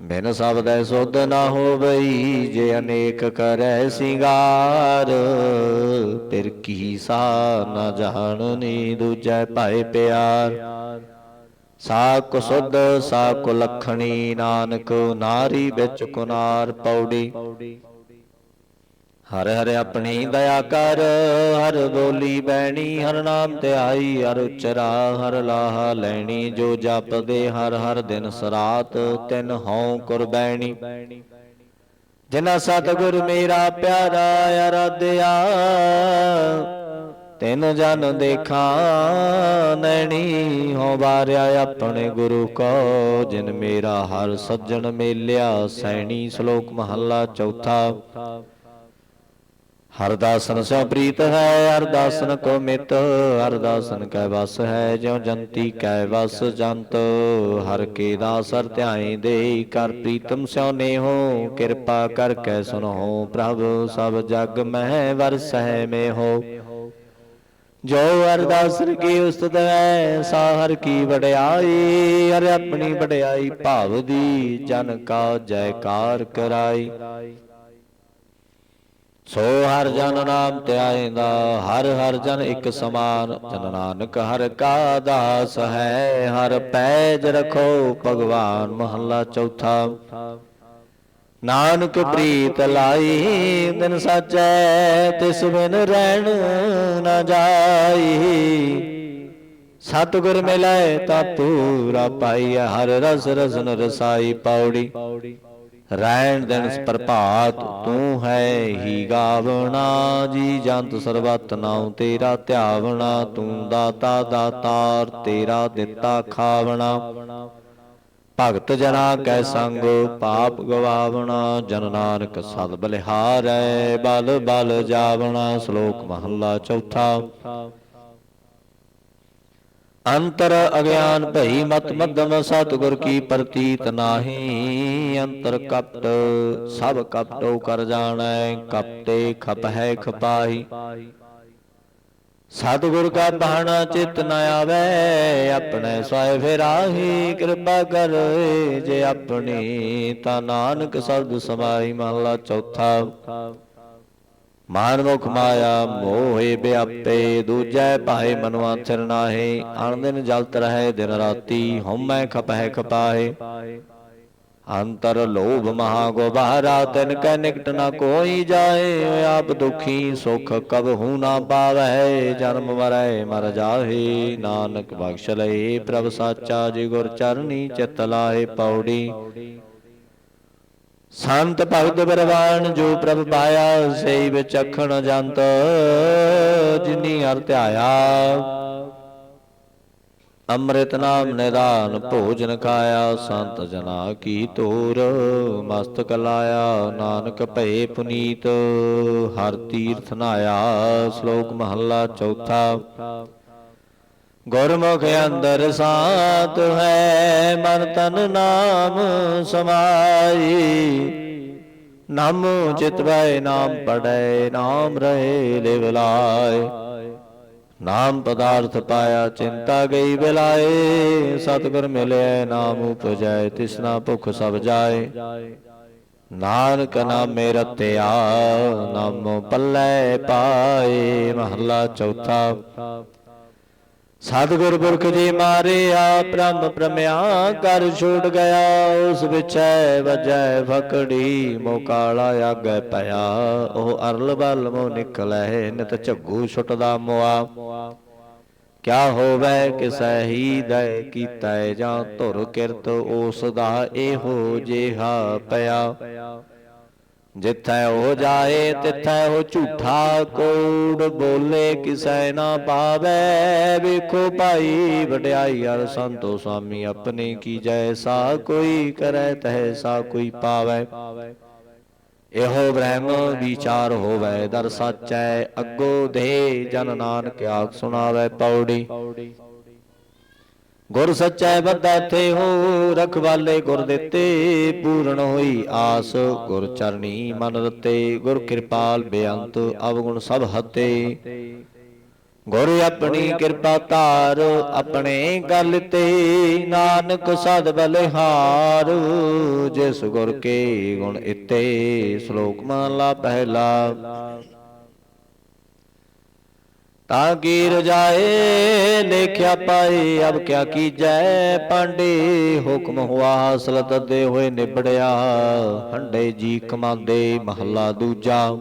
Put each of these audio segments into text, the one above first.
ਬਿਨ ਸਬਦੈ ਸੁਧ ਨਾ ਹੋਵਈ ਜੇ ਅਨੇਕ ਕਰੈ ਸਿੰਗਾਰ, ਫਿਰ ਕੀ ਸਾ ਨਾ ਜਾਣਨੀ ਦੂਜੈ ਭਾਏ ਪਿਆਰ। ਸਾ ਕੋ ਸੁਧ, ਸਾ ਕੋ ਲਖਣੀ, ਨਾਨਕ ਨਾਰੀ ਵਿੱਚ ਕੁਨਾਰ ਪੌੜੀ। ਹਰ ਹਰ ਆਪਣੀ ਦਇਆ ਕਰ, ਹਰ ਬੋਲੀ ਬੈਣੀ, ਹਰ ਨਾਮ ਧਿਆਈ ਹਰ ਉਚਰਾ, ਹਰ ਲਾਹਾ ਲੈਣੀ, ਜੋ ਜਪਦੇ ਹਰ ਹਰ ਦਿਨ ਸਰਾਤ, ਤਿਨ ਹਉ ਕੁਰਬੈਣੀ ਜਿਨਾ ਸਤਿਗੁਰ ਮੇਰਾ ਪਿਆਰਾ ਅਰਾਧਿਆ, ਤਿਨ ਜਨ ਦੇਖਾਂ, ਨੈਣੀ ਹੋ ਬਾਰਿਆ ਆਪਣੇ ਗੁਰੂ ਕੋ, ਜਿਨ ਮੇਰਾ ਹਰ ਸੱਜਣ ਮੇਲਿਆ, ਸੈਣੀ ਸ਼ਲੋਕ ਮਹੱਲਾ ਚੌਥਾ। ਹਰਦਾਸਨ ਸੋ ਪ੍ਰੀਤ ਹੈ ਹਰਦਾਸਨ ਕੋ ਮਿਤ ਹਰਦਾਸਨ ਕੈ ਵਸ ਹੈ, ਜਿਉ ਜੰਤੀ ਕੈ ਵਸ ਜੰਤ। ਹਰ ਕੇ ਦਾਸ ਹਰ ਧਿਆਈ ਦੇਈ, ਕਰ ਪ੍ਰੀਤਮ ਸਿਉ ਨੇਹੋ, ਕਿਰਪਾ ਕਰ ਕੈ ਸੁਨੋ ਪ੍ਰਭ, ਸਭ ਜਗ ਮਹਿ ਵਰਸਹਿ ਮੇ ਹੋ ਜੋ ਅਰਦਾਸਨ ਕੀ ਉਸਤਤ ਹੈ, ਸਾਹਰ ਕੀ ਵਡਿਆਈ, ਹਰ ਆਪਣੀ ਵਡਿਆਈ ਭਾਵ ਦੀ, ਜਨ ਕਾ ਜੈਕਾਰ ਕਰਾਈ। ਸੋ ਹਰ ਜਨ ਨਾਮ ਧਿਆਇਂਦਾ, ਹਰ ਹਰ ਜਨ ਇੱਕ ਸਮਾਨ। ਜਨ ਨਾਨਕ ਹਰ ਕਾ ਦਾਸ ਹੈ, ਹਰ ਪੈਜ ਰਖੋ ਭਗਵਾਨ ਮਹੱਲਾ ਚੌਥਾ। ਨਾਨਕ ਪ੍ਰੀਤ ਲਾਈ ਦਿਨ ਸਾਚੈ ਤਿਸ ਬਿਨ ਰਹਿਣ ਨਾ ਜਾਈ। ਸਤਿਗੁਰ ਮਿਲੈ ਤਾ ਪੂਰਾ ਪਾਈ ਹਰ ਰਸ ਰਸਨ ਰਸਾਈ ਪਾਉੜੀ ਰਹਿਣ ਦਿਨ ਪ੍ਰਭਾਤ ਤੂੰ ਹੈ ਹੀ ਗਾਵਣਾ ਜੀ ਜੰਤ ਸਰਬਤ ਨਾਉ ਤੇਰਾ ਧਿਆਵਣਾ ਤੂੰ ਦਾਤਾ ਦਾਤਾਰ ਤੇਰਾ ਦਿੱਤਾ ਖਾਵਣਾ। ਭਗਤ ਜਨਾ ਕੈ ਸੰਗ ਪਾਪ ਗਵਾਵਣਾ ਜਨ ਨਾਨਕ ਸਦ ਬਲਿਹਾਰੈ ਬਲ ਬਲ ਜਾਵਣਾ ਸ਼ਲੋਕ ਮਹੱਲਾ ਚੌਥਾ। ਅੰਤਰ ਅਗਿਆਨ ਭਈ ਮਤ ਮਦਮ ਸਤਿਗੁਰ ਕੀ ਪ੍ਰਤੀਤ ਨਾਹੀ, ਅੰਤਰ ਕਪਟ ਸਭ ਕਪਟੋ ਕਰ ਜਾਣੈ, ਕਪਟੇ ਖਪ ਹੈ ਖਪਾਹੀ। ਸਤਿਗੁਰ ਕਾ ਬਹਾਣਾ ਚਿਤ ਨ ਆਵੇ, ਆਪਣੇ ਸੋਏ ਫਿਰਾਹੀ ਕਿਰਪਾ ਕਰ, ਜੇ ਆਪਣੀ ਤਾਂ ਨਾਨਕ ਸਬਦ ਸਮਾਈ ਮਹਲਾ ਚੌਥਾ। ਮਾਨ ਮੁਖ ਮਾਇਆ ਮੋਹਿ ਵਿਆਪੇ, ਦੂਜੈ ਭਾਏ ਮਨਵਾ ਥਿਰ ਅਣ ਦਿਨ ਜਲਤ ਰਹੇ ਦਿਨ ਰਾਤੀ, ਹਉਮੈ ਖਪਹਿ ਖਪਾਏ ਅੰਤਰ ਲੋਭ ਮਹਾ ਗੋਬਾਰਾ ਤਿਨ ਕੈ ਨਿਕਟ ਨਾ ਕੋਈ ਜਾਏ, ਆਪ ਦੁਖੀ ਸੁਖ ਕਬਹੂ ਨਾ ਪਾਵੈ ਜਨਮ ਮਰੈ ਮਰ ਜਾਹੇ, ਨਾਨਕ ਬਖਸ਼ ਲਏ ਪ੍ਰਭ ਸਾਚਾ ਜੀ ਗੁਰ ਚਰਨੀ ਚਿਤ ਲਾਏ ਪੌੜੀ। ਸੰਤ ਭਗਤ ਬਰਵਾਨ ਜੋ ਪ੍ਰਭ ਪਾਇਆ ਸਈ ਵਿੱਚ ਅਖਣ ਜੰਤ, ਜਿਨੀ ਹਰ ਧਿਆਇਆ। ਅੰਮ੍ਰਿਤ ਨਾਮ ਨਿਦਾਨ ਭੋਜਨ ਖਾਇਆ, ਸੰਤ ਜਨਾ ਕੀ ਤੋਰ, ਮਸਤਕ ਲਾਇਆ, ਨਾਨਕ ਭਏ ਪੁਨੀਤ, ਹਰ ਤੀਰਥ ਨਾਇਆ, ਸ਼ਲੋਕ ਮਹੱਲਾ ਚੌਥਾ। ਗੁਰਮੁਖ ਅੰਦਰ ਸਾਤ ਹੈ, ਮਨ ਤਨ ਨਾਮ ਸਮਾਈ। ਨਾਮ ਚਿਤ ਨਾਮ ਪੜੈ ਨਾਮ ਰਹੇ, ਲਿਵ ਨਾਮ ਪਦਾਰਥ ਪਾਇਆ, ਚਿੰਤਾ ਗਈ ਬਿਲਾਏ। ਸਤਿਗੁਰ ਮਿਲਿਆ, ਨਾਮ ਉਪਜੈ ਤਿਸਨਾ ਭੁਖ ਸਭ ਜਾਏ। ਨਾਨਕ ਨਾਮੇ ਰਤਿਆ, ਨਾਮ ਪੱਲੇ ਪਾਏ। ਮਹੱਲਾ ਚੌਥਾ ਸਤਿਗੁਰ ਪੁਰਖ ਜੀ ਮਾਰਿਆ, ਬ੍ਰਹਮ ਪ੍ਰਮਿਆ ਕਰ ਛੂਟ ਗਿਆ, ਉਸ ਵਿਚੈ ਵਜੈ ਫਕੜੀ ਮੋ ਆਗੈ ਪਿਆ। ਉਹ ਅਰਲ ਬਲ ਮੋ ਨਿਕਲੈ, ਨਿਤ ਝੱਗੂ ਛੁੱਟਦਾ ਮੁਆ। ਕਿਆ ਹੋਵੇ ਕਿਸੈ ਹੀ ਦੈ ਕੀਤਾ ਜਾਂ ਧੁਰ ਕਿਰਤ, ਉਸ ਦਾ ਇਹੋ ਜਿਹਾ ਪਿਆ। ਜਿੱਥੈ ਹੋ ਜਾਏ, ਤਿੱਥੈ ਹੋ ਝੂਠਾ ਕੋੜ ਬੋਲੇ, ਕਿਸੈ ਨਾ ਪਾਵੇ। ਵੇਖੋ ਭਾਈ ਵਡਿਆਈ ਅਰ ਸੰਤੋ ਸੁਆਮੀ ਆਪਣੇ ਕੀ ਜੈਸਾ ਕੋਈ ਕਰੈ ਤੈਸਾ ਕੋਈ ਪਾਵੇ। ਇਹੋ ਬ੍ਰਹਮ ਵਿਚਾਰ ਹੋਵੇ, ਦਰ ਸਾਚੈ ਅੱਗੋ ਦੇ ਜਨ ਨਾਨਕ ਆਖ ਸੁਣਾਵੇ ਪੌੜੀ। ਗੁਰ ਸੱਚੈ ਬੱਧਾ ਥੇ ਹੋ ਰਖਵਾਲੇ ਗੁਰ ਦਿੱਤੇ, ਪੂਰਨ ਹੋਈ ਆਸ, ਗੁਰ ਚਰਣੀ ਮਨ ਰਤੇ, ਗੁਰ ਕਿਰਪਾਲ ਬੇਅੰਤ, ਅਵਗੁਣ ਸਭ ਹਤੇ। ਗੁਰ ਆਪਣੀ ਕਿਰਪਾ ਧਾਰ, ਆਪਣੇ ਗੱਲ ਤੇ, ਨਾਨਕ ਸਦ ਬਲਿਹਾਰ, ਜਿਸ ਗੁਰ ਕੇ ਗੁਣ ਇਤੇ, ਸ਼ਲੋਕ ਮਹਲਾ ਪਹਿਲਾ। ਤਾਂ ਕੀ ਰਜਾਏ ਲੇਖਿਆ ਪਾਏ, ਅਬ ਕਿਆ ਕੀਜੈ? ਪਾਂਡੇ ਹੁਕਮ ਹੁਆ ਹਾਸਲ ਤਦੇ ਹੋਏ ਨਿਬੜਿਆ। ਹੰਡੇ ਜੀ ਕਮਾਂਦੇ ਮਹੱਲਾ ਦੂਜਾ।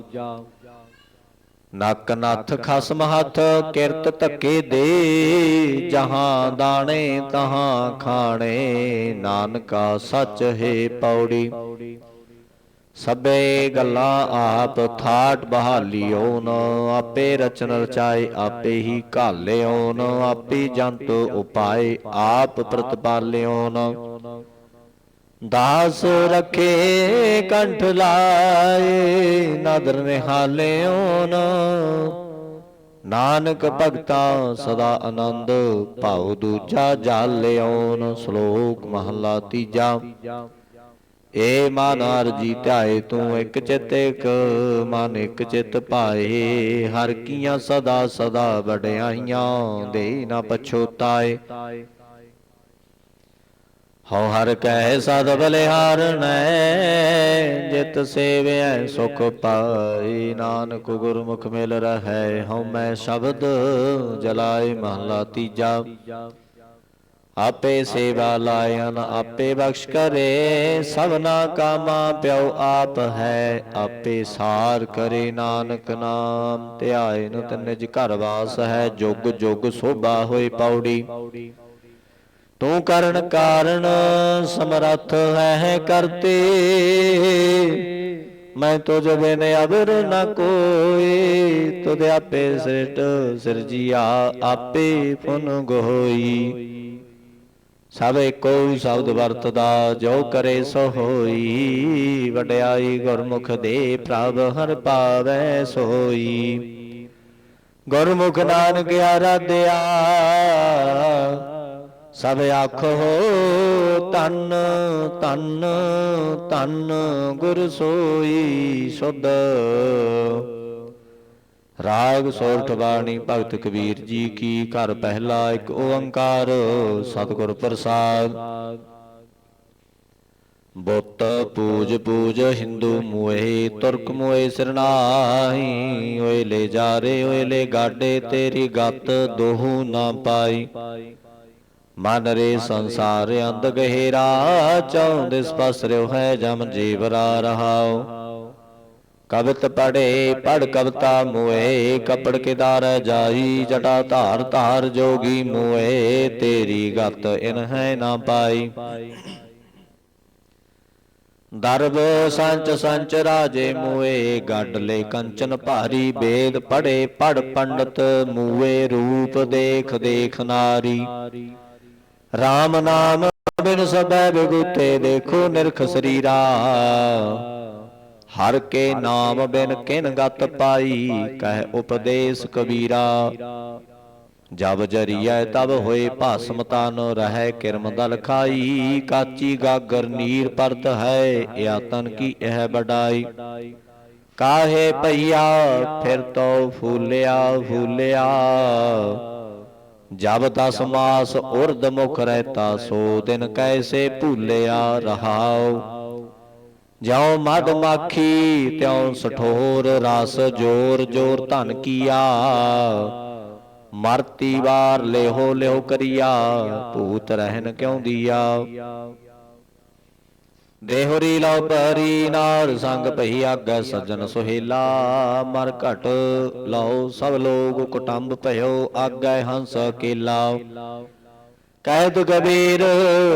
ਨੱਕ ਨੱਥ ਖਸਮ ਹੱਥ, ਕਿਰਤ ਧੱਕੇ ਦੇ। ਜਹਾਂ ਦਾਣੇ, ਤਹਾਂ ਖਾਣੇ। ਨਾਨਕਾ ਸੱਚ ਹੈ ਪੌੜੀ। ਸਭੇ ਗੱਲਾਂ ਆਪ ਥਾਟ ਬਹਾਲਿਓ ਨ, ਆਪੇ ਰਚਨ ਰਚਾਏ, ਆਪੇ ਹੀ ਘਾਲਿਓ ਨ, ਆਪੇ ਜੰਤ ਉਪਾਏ, ਆਪ ਪ੍ਰਤਪਾਲਿਓ ਨ। ਦਾਸ ਰਖੇ, ਕੰਠ ਲਾਏ, ਨਦਰ ਨਿਹਾਲਿਓ ਨ। ਨਾਨਕ ਭਗਤਾ ਸਦਾ ਆਨੰਦ ਭਾਉ ਦੂਜਾ ਜਾਲਿਓ ਨ, ਸ਼ਲੋਕ ਮਹਲਾ ਤੀਜਾ। ਏ ਮਨ ਅਰਜੀ ਧਿਆਏ ਤੂੰ ਇੱਕ ਚਿਤ, ਇੱਕ ਮਨ, ਇੱਕ ਚਿਤ ਪਾਏ ਹਰ ਕੀਆਂ ਸਦਾ ਸਦਾ ਵਡਿਆਈਆਂ ਦੇ ਨਾ ਪਛੋਤਾਏ ਹਉ ਹਰ ਕਹਿ ਸਦ ਬਲਿਹਾਰਣੈ ਜਿਤ ਸੇਵਿਐ ਸੁਖ ਪਾਈ ਨਾਨਕ ਗੁਰਮੁਖ ਮਿਲ ਰਹੈ, ਹਉ ਮੈਂ ਸ਼ਬਦ ਜਲਾਏ, ਮਹਲਾ ਤੀਜਾ। ਆਪੇ ਸੇਵਾ ਲਾਇਨ ਆਪੇ ਬਖਸ਼ ਕਰੇ, ਸਭਨਾ ਕਾਮਾ ਪਿਉ ਆਪ ਹੈ, ਆਪੇ ਸਾਰ ਕਰੇ ਨਾਨਕ ਨਾਮ। ਧਿਆਇਨ ਤੇ ਨਿਜ ਘਰ ਵਾਸ ਹੈ, ਜੁਗ ਜੁਗ ਸੋਭਾ ਹੋਏ ਪੌੜੀ। ਤੂੰ ਕਰਨ ਕਾਰਨ ਸਮਰੱਥ ਹੈ ਕਰਤੇ, ਮੈਂ ਤੁਝ ਬਿਨ ਅਬਰ ਨ ਕੋਈ ਤੁਧ ਆਪੇ ਸ੍ਰਿਸ਼ਟ ਸਿਰਜੀਆ, ਆਪੇ ਫੁਨ ਗੋਈ। ਸਭ ਇੱਕੋ ਸ਼ਬਦ ਵਰਤਦਾ, ਜੋ ਕਰੇ ਸੋ ਹੋਈ, ਵਡਿਆਈ ਗੁਰਮੁਖ ਦੇ ਪ੍ਰਭ ਹਰ ਪਾਵੈ ਸੋਈ। ਗੁਰਮੁਖ ਨਾਨਕ ਆਰਾਧਿਆ ਸਭ ਆਖੋ ਤਨ ਤਨ ਤਨ ਗੁਰ ਸੋਈ, ਸੁਧ। ਰਾਗ ਸੋਰਠ ਬਾਣੀ ਭਗਤ ਕਬੀਰ ਜੀ ਕੀ ਘਰ ਪਹਿਲਾ ਇੱਕ ਓੰਕਾਰ, ਸਤਿਗੁਰ ਪ੍ਰਸਾਦ। ਬੁੱਤ ਪੂਜ ਪੂਜ ਹਿੰਦੂ ਮੋਏ ਤੁਰਕ ਮੋਏ ਸਰਨਾਹੀ ਓਏ ਲੈ ਜਾਰੇ ਓਏ ਲੈ ਗਾਡੇ, ਤੇਰੀ ਗੱਤ ਦੋਹੂ ਨਾ ਪਾਈ। ਮਨ ਰੇ ਸੰਸਾਰ ਅੰਧ ਗਹਿਰਾ ਚੌਂਦਿਸ ਪਸਰਿਓ ਹੈ ਜਮ ਜੀਵਰਾ ਰਹਾਓ ਕਵਿਤ ਪੜੇ, ਪੜ ਕਵਤਾ ਮੋਏ, ਕਪੜ ਕਿਦਾਰ ਜਾਈ, ਜਟਾ ਧਾਰ ਧਾਰ ਜੋਗੀ ਮੋਏ, ਤੇਰੀ ਗਤ ਇਨ ਹੈ ਨਾ ਪਾਈ। ਦਰਬ ਸੰਚ ਸੰਚ ਰਾਜੇ ਮੂਏ, ਗੱਡ ਲੈ ਕੰਚਨ ਭਾਰੀ ਵੇਦ ਪੜੇ, ਪੜ ਪੰਡਤ ਮੂਏ, ਰੂਪ ਦੇਖ ਦੇਖ ਨਾਰੀ। RAM ਨਾਮ ਬਿਨ ਸਬੈ ਬਿਗੁਤੇ ਦੇਖੋ ਨਿਰਖ ਸਰੀਰਾ। ਹਰ ਕੇ ਨਾਮ ਬਿਨ ਕਿਨ ਗਤ ਪਾਈ ਕਹਿ ਉਪਦੇਸ਼ ਕਬੀਰਾ। ਜਬ ਜਰੀਐ ਤਬ ਹੋਏ ਭਸਮ ਤਨ ਰਹਿ ਕਿਰਮ ਦਲ ਖਾਈ ਕਾਚੀ ਗਾਗਰ ਨੀਰ ਪਰਤ ਹੈ ਇਆ ਤਨ ਕੀ ਇਹ ਬਡਾਈ। ਕਾਹੇ ਭਈਆ ਫਿਰ ਤੋ ਫੂਲਿਆ ਫੂਲਿਆ ਜਬ ਦਸ ਮਾਸ ਉਰਦ ਮੁਖ ਰਹਿਤਾ ਸੋ ਦਿਨ ਕੈਸੇ ਭੂਲਿਆ ਰਹਾਉ। ਜਿਉ ਮਦ ਮਾਖੀ ਤਿਉ ਸਠੋਰ ਰਸ ਜੋਰ ਜੋਰ ਧਨ ਕੀਆ। ਮਰਤੀ ਵਾਰ ਲਿਹੋ ਲਿਹੋ ਕਰੀਆ। ਭੂਤ ਰਹਿਨ ਕਿਉ ਦੀਆ। ਦੇਹੁਰੀ ਲਉ ਪਰੀ ਨਾਰ ਸੰਗ ਭਈ ਆਗੈ ਸਜਣ ਸੁਹੇਲਾ। ਮਰ ਘਟ ਲਉ ਸਭ ਲੋਗ ਕੁਟੰਬ ਭਇਓ। ਆਗੈ ਹੰਸ ਕਹਿ ਕਹਿਤ ਕਬੀਰ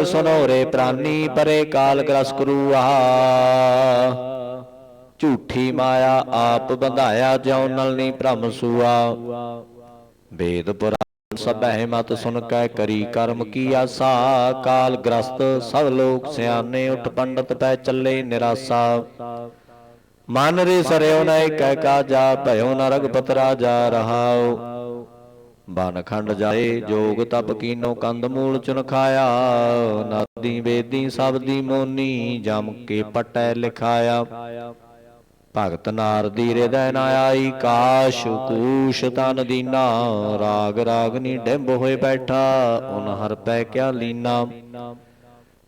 ਸੁਨੋ ਰੇ ਪ੍ਰਾਨੀ ਪਰੇ ਕਾਲ ਗ੍ਰਸ ਕਰੂਆ। ਝੂਠੀ ਮਾਇਆ ਆਪ ਬੰਧਾਇਆ, ਜਿਉ ਨਲਨੀ ਭ੍ਰਮ ਸੂਆ। ਵੇਦ ਪੁਰਾਣ ਸਭੈ ਮਤ ਸੁਨ ਕੈ ਕਰੀ ਕਰਮ ਕੀ ਆਸਾ। ਕਾਲ ਗ੍ਰਸਤ ਸਭ ਲੋਕ ਸਿਆਣੇ, ਉਠ ਪੰਡਤ ਪੈ ਚੱਲੇ ਨਿਰਾਸਾ। ਮਨ ਰੇ ਸਰਿਓ ਨ ਕਹਿ ਕਾਜਾ ਭਇਓ ਨ ਰਗਪਤ ਰਾਜਾ ਰਹਾਉ। ਬਨ ਜਾਏ, ਜੋਗ ਤਪ ਕੀਨੋ ਕੰਦ ਮੂਲ ਚੁਨ ਖਾਇਆ। ਨਾਦੀ ਵੇਦੀ ਸਭ ਦੀ ਮੋਨੀ, ਜਮ ਕੇ ਪਟੈ ਲਿਖਾਇਆ। ਭਗਤ ਨਾਰਦੀ ਹਿਰਦੈ ਨ ਆਈ, ਕਾਸ਼ ਕੂਸ਼ ਤਨ ਦੀਨਾ। ਰਾਗ ਰਾਗਨੀ ਡਿੰਬ ਹੋਏ ਬੈਠਾ ਉਨ ਹਰ ਪੈ ਕਿਆ ਲੀਨਾ।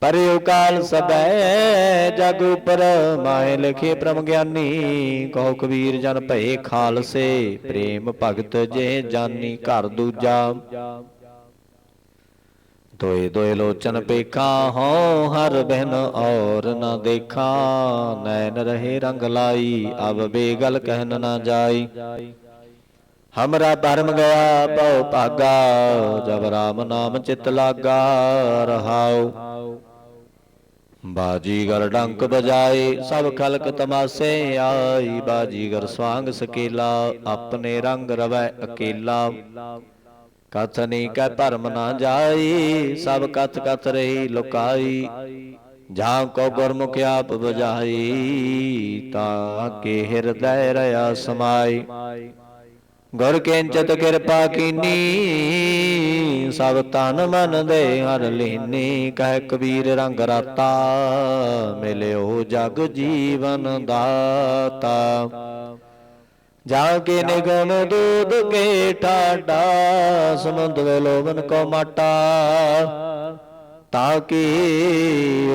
ਪਰਿਉ ਕਾਲ ਸਬੈ ਜਗ ਉਪਰ ਮਾਏ ਲਿਖੇ ਪ੍ਰਮ ਗਿਆਨੀ। ਕਹੋ ਕਬੀਰ ਜਨ ਭਏ ਖਾਲਸੇ ਪ੍ਰੇਮ ਭਗਤ ਜੇ ਜਾਨੀ ਘਰ ਦੂਜਾ। ਦੋਏ ਦੋਏ ਲੋਚਨ ਪੇਖਾ ਹਉ ਹਰ ਬਹਿਨ ਔਰ ਨ ਦੇਖਾ। ਨੈਣ ਰਹੇ ਰੰਗ ਲਾਈ ਅਬ ਬੇਗਲ ਕਹਿਨ ਨ ਜਾਈ। ਹਮਰਾ ਧਰਮ ਗਿਆ ਬਹੁ ਭਾਗਾ। ਜਬ ਰਾਮ ਨਾਮ ਚਿਤ ਲਾਗਾ ਰਹਾਉ। ਬਾਜੀਗਰ ਡੰਕ ਬਜਾਏ ਸਭ ਖਲਕ ਤਮਾਸੇ ਆਈ ਬਾਜੀਗਰ ਸਵਾੰਗ ਸਕੇਲਾ, ਆਪਣੇ ਰੰਗ ਰਵੈ ਅਕੇਲਾ। ਕਥਨੀ ਕੈ ਭਰਮ ਨਾ ਜਾਈ ਸਭ ਕਥ ਕਥ ਰਹੀ ਲੁਕਾਈ। ਜਾਂ ਕੋ ਗੁਰਮੁਖ ਆਪ ਬਜਾਈ ਤਾਂ ਕੇ ਹਿਰਦੈ ਰਿਆ ਸਮਾਈ ਗੁਰ ਕਿੰਚਤ ਕਿਰਪਾ ਕੀਨੀ ਸਭ ਤਨ ਮਨ ਦੇ ਹਰ ਲੀਨੀ। ਕਹਿ ਕਬੀਰ ਰੰਗ ਰਾਤਾ ਮਿਲਿਓ ਜਗ ਜੀਵਨ ਦਾਤਾ। ਜਾ ਕੇ ਨਿਗਮ ਦੂਧ ਕੇ ਠਾਡਾ ਸਮੁੰਦ ਵੇ ਲੋਵਨ ਕੋ ਮਾਟਾ। ਤਾਂ ਕੀ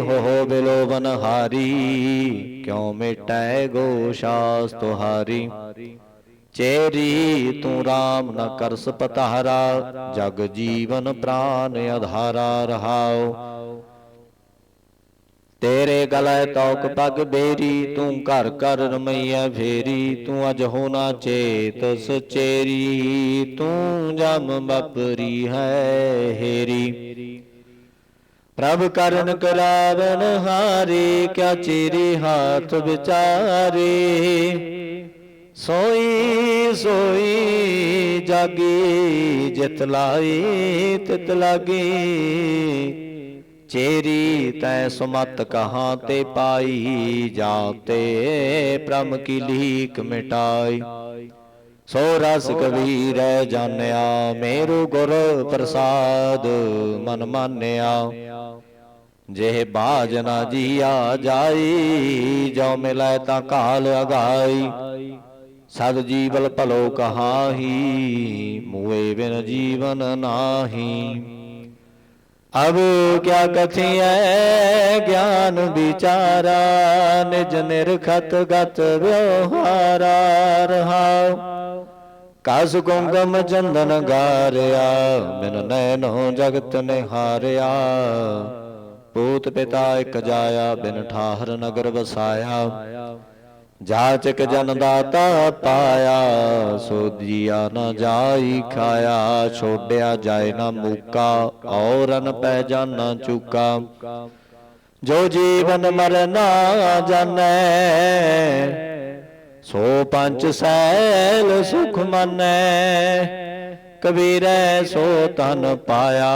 ਹੋ ਬਿਲੋਵਨ ਹਾਰੀ ਕਿਉ ਮਿਟੈ ਗੋ ਸ਼ਾਸ ਤੁਹਾਰੀ। ਚੇਰੀ ਤੂੰ RAM ਨ ਕਰਸ ਪਤਾਰਾ ਜਗ ਜੀਵਨ ਪ੍ਰਾਨ ਆਧਾਰਾ ਰਹਾਉ। ਤੇਰੇ ਗਲੇ ਤੌਕ ਪਗ ਬੇਰੀ, ਤੂੰ ਘਰ ਘਰ ਰਮਈਆ ਫੇਰੀ, ਤੂੰ ਅਜ ਹੋਣਾ ਚੇਤ ਸਚੇਰੀ, ਤੂੰ ਜਮ ਬਪਰੀ ਹੈ ਹੇਰੀ। ਪ੍ਰਭ ਕਰਨ ਕਰਾਵਨ ਹਾਰੇ, ਕਿਆ ਚੇਰੇ ਹਾਥ ਵਿਚਾਰੇ। ਸੋਈ ਸੋਈ ਜਾਗੀ, ਜਿਤ ਲਾਈ, ਤਿਤ ਲਾਗੀ। ਚੇਰੀ ਤੈ ਸੁਮਤ ਕਹਾਂ ਤੇ ਪਾਈ ਜਾਤੇ ਪ੍ਰਮ ਕੀ ਲੀਕ ਮਿਟਾਈ। ਸੋ ਰਸ ਕਬੀਰ ਜਾਣਿਆ, ਮੇਰੂ ਗੁਰ ਪ੍ਰਸਾਦ ਮਨ ਮਾਨਿਆ। ਜੇ ਬਾਜ ਨਾ ਜੀਆ ਜਾਈ, ਜੋ ਮਿਲੈ ਤਾਂ ਕਾਲ ਅਗਾਈ। ਸਦ ਜੀਵਲ ਭਲੋ ਕਹਾਹੀ, ਮੂਏ ਬਿਨ ਜੀਵਨ ਨਾਹੀ। ਅਬ ਕਿਆ ਕਥੀਐ ਗਿਆਨ ਵਿਚਾਰਾ, ਨਿਜ ਨਿਰਖਤ ਗਤ ਵਿਵਹਾਰਾ ਰਹਾਉ। ਕਸ ਗੁੰਗਮ ਚੰਦਨ ਗਾਰਿਆ, ਬਿਨ ਨੈਨੋ ਜਗਤ ਨਿਹਾਰਿਆ। ਪੂਤ ਪਿਤਾ ਇਕ ਜਾਇਆ, ਬਿਨ ਠਾਹਰ ਨਗਰ ਵਸਾਇਆ। ਜਾਚਕ ਜਨ ਦਾਤਾ ਪਾਇਆ ਸੋ ਜੀਆ ਨ ਜਾਈ ਖਾਇਆ ਛੋੜਿਆ ਜਾਏ ਨਾ ਮੂਕਾ ਔਰਨ ਪੈ ਜਾਣਾ ਚੁਕਾ। ਜੋ ਜੀਵਨ ਮਰਨਾ ਜਾਣੈ ਸੋ ਪੰਚ ਸੈਲ ਸੁਖ ਮੰਨੈ ਕਬੀਰੈ ਸੋ ਤਨ ਪਾਇਆ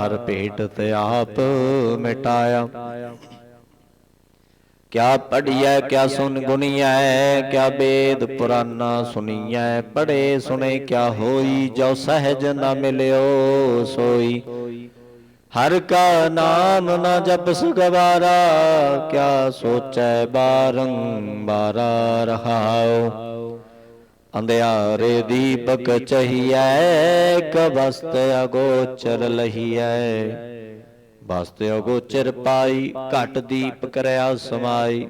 ਹਰ ਭੇਟ ਤੇ ਆਪ ਮਿਟਾਇਆ। ਕਿਆ ਪੜੀਐ ਕਿਆ ਸੁਨ ਗੁਣੀਐ ਕਿਆ ਵੇਦ ਪੁਰਾਨਾ ਸੁਣੀਐ ਪੜੇ ਸੁਣੇ ਕਿਆ ਹੋਈ ਜੋ ਸਹਿਜ ਨ ਮਿਲਿਓ ਸੋਈ। ਹਰ ਕਾ ਨਾਮ ਨ ਜਪਸ ਗਵਾਰਾ ਕਿਆ ਸੋਚੈ ਬਾਰੰਬਾਰਾ ਰਹਾਉ। ਅੰਧਿਆਰੇ ਦੀਪਕ ਚਹੀਐ ਕਬਸਤ ਅਗੋਚਰ ਲਹੀਐ। ਬਸਤ ਅਗੋਚਰ ਪਾਈ, ਘਟ ਦੀਪ ਕਰਿਆ ਸਮਾਈ।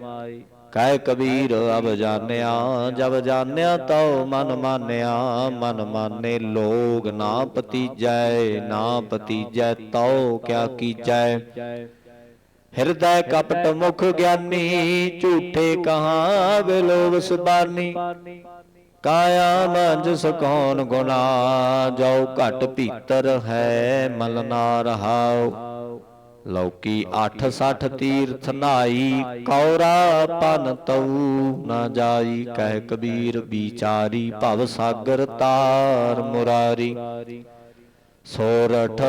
ਕਹਿ ਕਬੀਰ, ਅਬ ਜਾਣਿਆ, ਜਬ ਜਾਣਿਆ ਤਉ ਮਨ ਮਾਨਿਆ, ਮਨ ਮਾਨੇ ਲੋਗ ਨਾ ਪਤੀਜੈ ਨਾ ਪਤੀਜੈ ਤਉ ਕਿਆ ਕੀਜੈ। ਹਿਰਦੈ ਕਪਟ ਮੁਖ ਗਿਆਨੀ, ਝੂਠੇ ਕਹਾ ਬਿਲੋਵ ਸੁਬਾਨੀ। ਕਾਇਆ ਮੰਜ ਸਕੌਨ ਗੁਨਾ ਜੋ ਘਟ ਭੀਤਰ ਹੈ ਮਲ ਨਾ ਰਹਾਉ। ਲੌਕੀ 860 ਤੀਰਥ ਨਾਈ ਕੌਰਾ ਪਨ ਤਉ ਨਾ ਜਾਈ, ਕਹਿ ਕਬੀਰ ਵਿਚਾਰੀ ਭਵ ਸਾਗਰ ਤਾਰ ਮੁਰਾਰੀ। ਸੋਰਠ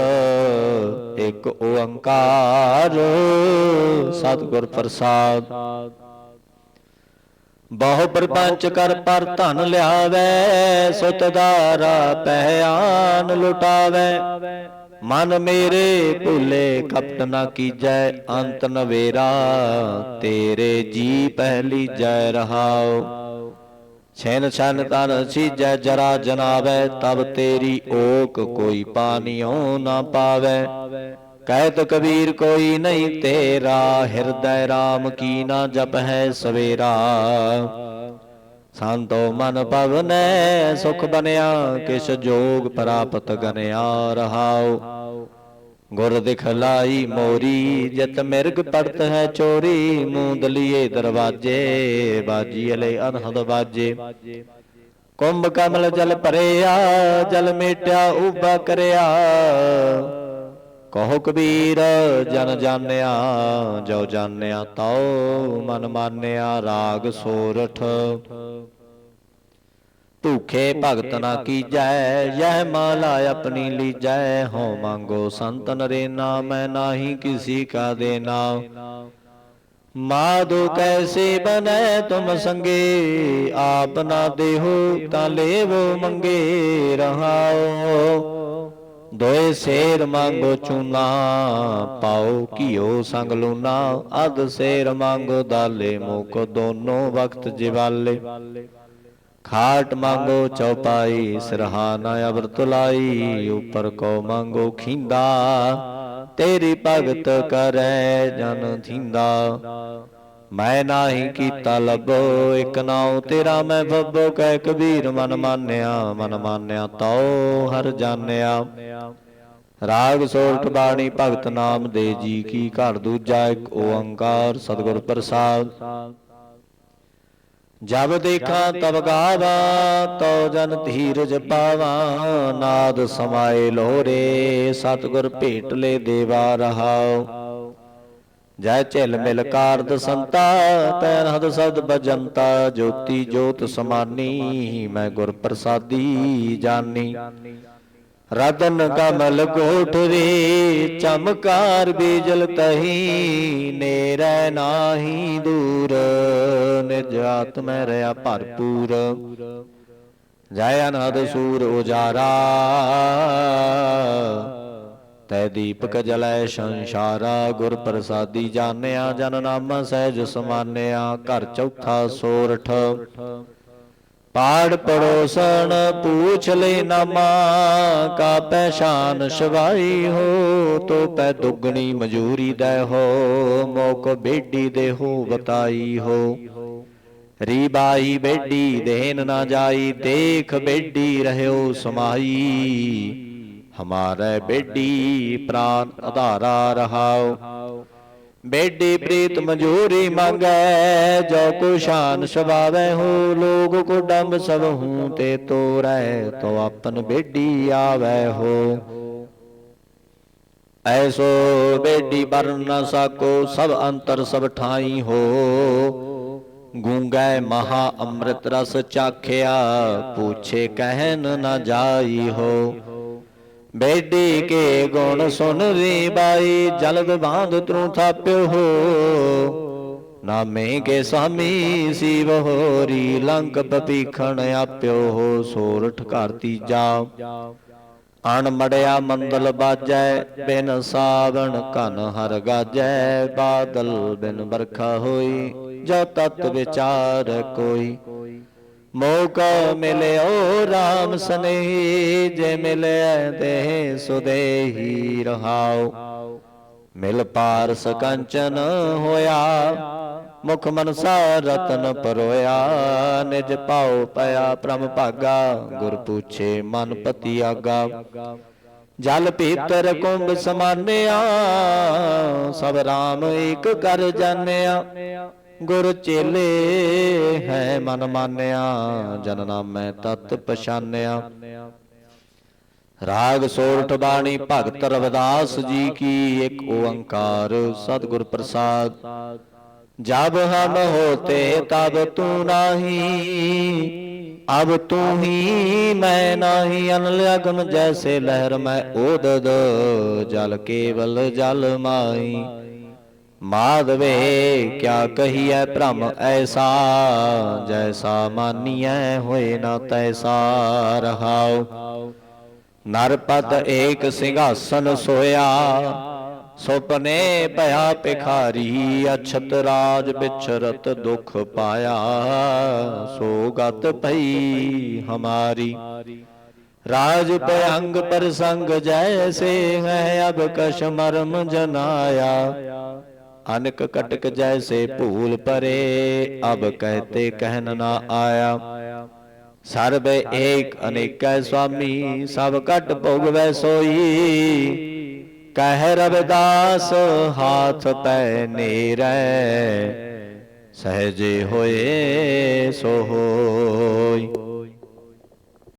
ਇੱਕ ਓੰਕਾਰ, ਸਤਿਗੁਰ ਪ੍ਰਸਾਦ। ਬਹੁ ਪਰਪੰਚ ਕਰ ਪਰ ਧਨ ਲਿਆਵੇ ਸੁਤ ਦਾਰਾ ਪਹਿਆਨ ਲੁਟਾਵੇ। ਮਨ ਮੇਰੇ ਭੁੱਲੇ ਕਪਟ ਨਾ ਕੀਜੈ ਅੰਤ ਨਵੇਰਾ। ਤੇਰੇ ਜੀ ਪਹਿਲੀ ਜੈ ਰਹਾਉ ਛੈਨ ਛਨ ਤਨ ਸੀਜੈ ਜਰਾ ਜਨਾਵੈ ਤਬ ਤੇਰੀ ਓਕ ਕੋਈ ਪਾਨਿਓ ਨਾ ਪਾਵੈ। ਕਹਿਤ ਕਬੀਰ ਕੋਈ ਨਹੀਂ ਤੇਰਾ ਹਿਰਦੈ RAM ਕੀ ਨਾ ਜਪ ਹੈ ਸਵੇਰਾ। ਸੰਤੋ ਮਨ ਪਵਨੈ ਸੁਖ ਬਨਿਆ, ਕਿਛ ਜੋਗ ਪ੍ਰਾਪਤ ਗਨਿਆ ਰਹਾਉ। ਗੁਰ ਦਿਖਲਾਈ ਮੋਰੀ, ਜਤ ਮਿਰਗ ਪੜਤ ਹੈ ਚੋਰੀ ਮੂੰਦਲੀਏ ਦਰਵਾਜੇ, ਬਾਜੀ ਅਲੇ ਅਨਹਦ ਬਾਜੇ। ਕੁੰਭ ਕਮਲ ਜਲ ਭਰਿਆ, ਜਲ ਮੇਟਿਆ ਉਬਾ ਕਰਿਆ। ਕਹੋ ਕਬੀਰ, ਜਨ ਜਾਣਿਆ ਜੋ ਜਾਣਿਆ, ਤਉ ਮਨ ਮਾਨਿਆ, ਰਾਗ ਸੋਰਠ। ਭੂਖੇ ਭਗਤ ਨਾ ਕੀਜੈ, ਯਹ ਮਾਲਾ ਆਪਣੀ ਲੀਜੈ ਹੋ ਮੰਗੋ ਸੰਤ ਨਰੇ ਨਾਮੈ ਨਾਹੀ ਕਿਸੀ ਕਾ ਦੇਨਾ। ਮਾਧੋ ਕੈਸੇ ਬਨੈ ਤੁਮ ਸੰਗੇ, ਆਪ ਨਾ ਦੇਹੋ ਤਾਂ ਲੇਵੋ ਮੰਗੇ ਰਹਾਓ। ਦੋਏ ਸੇਰ ਮੰਗੋ ਚੂਨਾ, ਪਾਓ ਘਿਓ ਸੰਗ ਲੂਨਾ ਅਦ ਸੇਰ ਮੰਗੋ ਦਾਲੇ, ਮੁਕ ਦੋਨੋਂ ਵਕਤ ਜਿਵਾਲੇ। ਖਾਟ ਮੰਗੋ ਚੌਪਾਈ ਸਿਰਹਾਨਾ ਅਬਰਤ ਲਾਈ, ਉਪਰ ਕੋ ਮੰਗੋ ਖਿੰਦਾ, ਤੇਰੀ ਭਗਤ ਕਰੈ ਜਨ ਥਿੰਦਾ। ਮੈਂ ਨਾਹੀ ਕੀਤਾ ਲੱਭੋ, ਇਕ ਨਾਉ ਤੇਰਾ ਮੈਂ ਬੱਬੋ ਕਹਿ ਕਬੀਰ ਮਨ ਮਾਨਿਆ ਮਨ ਮਾਨਿਆ ਤਉ ਹਰ ਜਾਣਿਆ। ਰਾਗ ਸੋਰਠ ਬਾਣੀ ਭਗਤ ਨਾਮ ਦੇ ਜੀ ਕੀ ਘਰ ਦੂਜਾ ਇੱਕ ਓੰਕਾਰ ਸਤਿਗੁਰ ਪ੍ਰਸਾਦ। ਜਬ ਦੇਖਾਂ ਤਬ ਗਾਵਾ ਤਉ ਜਨ ਧੀਰਜ ਪਾਵਾ, ਨਾਦ ਸਮਾਏ ਲੋਰੇ ਸਤਿਗੁਰ ਭੇਟ ਲੈ ਦੇਵਾ ਰਹਾਉ। ਜੈ ਝਿਲ ਮਿਲ ਕਾਰਦ ਸੰਤਾ, ਤੈਨ ਹਦ ਸਬਦ ਬਜੰਤਾ, ਜੋਤੀ ਜੋਤ ਸਮਾਨੀ, ਮੈਂ ਗੁਰ ਪ੍ਰਸਾਦੀ ਜਾਨੀ। ਰਤਨ ਕਮਲ ਕੋਠਰੇ ਚਮਕਾਰ ਬੀਜਲ ਤਹੀ, ਨੇਰੈ ਨਾਹੀ ਦੂਰ, ਨਿਜ ਆਤਮੈ ਰਿਆ ਭਰਪੂਰ। ਜੈ ਅਨਹਦ ਸੂਰ ਉਜਾਰਾ, ਤੈ ਦੀਪਕ ਜਲੈ ਸੰਸਾਰਾ, ਗੁਰ ਪ੍ਰਸਾਦੀ ਜਾਣਿਆ ਜਨ ਨਾਮ ਸਹਿਜ ਸਮਾਨਿਆ, ਘਰ ਚੌਥਾ ਸੋਰਠ। ਪਾੜ ਪੜੋਸਣ ਪੂਛ ਲੈ ਨਾਮਾ ਕਾ ਪਹਿਸ਼ਾਨ ਸ਼ਵਾਈ ਹੋ ਤੋ ਪੈ ਦੁਗਣੀ ਮਜੂਰੀ ਦੇ ਹੋ, ਮੋਕ ਬੇਡੀ ਦੇ ਹੋ ਬਤਾਈ ਹੋ। ਰੀ ਬਾਈ ਬੇਡੀ ਦੇਨ ਨਾ ਜਾਈ, ਦੇਖ ਬੇਡੀ ਰਹਿਓ ਸਮਾਈ। ਹਮਾਰੇ ਬੇਡੀ ਪ੍ਰਾਨ ਆਧਾਰਾ ਰਹਾਓ। ਬੇਡੀ ਪ੍ਰੀਤ ਮਜੂਰੀ ਮੰਗੈ ਜੋ ਕੋ ਸ਼ਾਨ ਸੁਭਾਵੈ ਹੋ ਲੋਗ ਕੋ ਡੰਬ ਸਭ ਹੂੰ ਤੇ ਤੋਰੈ ਤੋ ਆਪਨ ਬੇਡੀ ਆਵੈ ਹੋ। ਐਸੋ ਬੇਡੀ ਬਰਨ ਨ ਸਕੋ ਸਭ ਅੰਤਰ ਸਭ ਠਾਈ ਹੋ। ਗੂੰਗੈ ਮਹਾ ਅੰਮ੍ਰਿਤ ਰਸ ਚਾਖਿਆ ਪੁੱਛੇ ਕਹਿਨ ਨ ਜਾਈ ਹੋ। ਬੇਡੀ ਕੇ ਗੁਣ ਸੁਨ ਰੀ ਬਾਈ, ਜਲਦ ਬਾਂਧ ਤਰੂ ਥਾਪਿਓ ਹੋ। ਨਾਮੇ ਕੇ ਸਾਮੀ ਸੀਵ ਹੋਰੀ, ਲੰਕ ਪਪੀਖਣ ਆਪਿਓ ਹੋ ਸੋਰਠ ਘਰ ਤੀਜਾ ਅਣ ਮੜਿਆ ਮੰਦਲ ਬਾਜੈ, ਬਿਨ ਸਾਵਣ ਕਨ ਹਰ ਗਾਜੈ, ਬਾਦਲ ਬਿਨ ਬਰਖਾ ਹੋਈ, ਜਾ ਤਤ ਵਿਚਾਰ ਕੋਈ। ਮੌਕਾ ਮਿਲਿਓ RAM ਸਨੇਹੀ, ਜੇ ਮਿਲਿਆ ਤੇ ਸੁਦੇਹੀ ਰਹਾਓ। ਮਿਲ ਪਾਰ ਕੰਚਨ ਹੋਇਆ, ਮੁਖ ਮਨਸਾ ਰਤਨ ਪਰੋਇਆ, ਨਿਜ ਪਾਉ ਪਿਆ ਪ੍ਰਮ ਭਾਗਾ, ਗੁਰ ਪੁੱਛੇ ਮਨ ਪਤੀ ਆਗਾ ਜਲ ਭੀਤਰ ਕੁੰਭ ਸਮਾਨਿਆ, ਸਭ RAM ਏਕ ਕਰ ਜਾਣਿਆ। ਗੁਰ ਚੇਲੇ ਹੈ ਮਨ ਮਾਨਿਆ, ਜਨ ਨਾਮੈ ਤਤ ਪਛਾਨਿਆ। ਰਾਗ ਸੋਰਠ ਬਾਣੀ ਭਗਤ ਰਵਿਦਾਸ ਜੀ ਕੀ ਇੱਕ ਓੰਕਾਰ ਸਤਿਗੁਰ ਪ੍ਰਸਾਦ। ਜਬ ਹਮ ਹੋਤੇ ਤਬ ਤੂੰ ਨਾਹੀ, ਅਬ ਤੂੰ ਹੀ ਮੈਂ ਨਾਹੀ। ਅਨਲ ਅਗਮ ਜੈਸੇ ਲਹਿਰ ਮੈਂ ਓਦਦ, ਜਲ ਕੇਵਲ ਜਲ ਮਾਈ ਮਾਧਵੇ ਕਿਆ ਕਹੀਐ ਭ੍ਰਮ ਐਸਾ? ਜੈਸਾ ਮਾਨੀਐ ਹੋਏ ਨਾ ਤੈਸਾ ਰਹਾਉ। ਨਰਪਦ ਏਕ ਸਿੰਘਾਸਨ ਸੋਇਆ। ਸੁਪਨੇ ਭਇਆ ਭਿਖਾਰੀ ਅਛਤ ਰਾਜ ਵਿਚਰਤ ਦੁਖ ਪਾਇਆ। ਸੋ ਗਤ ਭਈ ਹਮਾਰੀ। ਰਾਜ ਭਯੰਗ ਪ੍ਰਸੰਗ ਜੈਸੇ ਹੈ ਅਬ ਕਸ਼ ਮਰਮ ਜਨਾਇਆ। ਅਨਕ ਕਟਕ ਜੈਸੇ ਭੂਲ ਪਰੇ, ਅਬ ਕਹਤੇ ਕਹਿਨ ਨਾ ਆਇਆ। ਸਰਬ ਏਕ ਅਨੇਕੈ ਸੁਆਮੀ, ਸਭ ਕਟ ਭੋਗਵੈ ਸੋਈ। ਕਹਿ ਰਵਿਦਾਸ, ਹਾਥ ਪੈ ਨੇਰੈ। ਸਹਜੇ ਹੋਏ ਸੋ ਹੋਈ।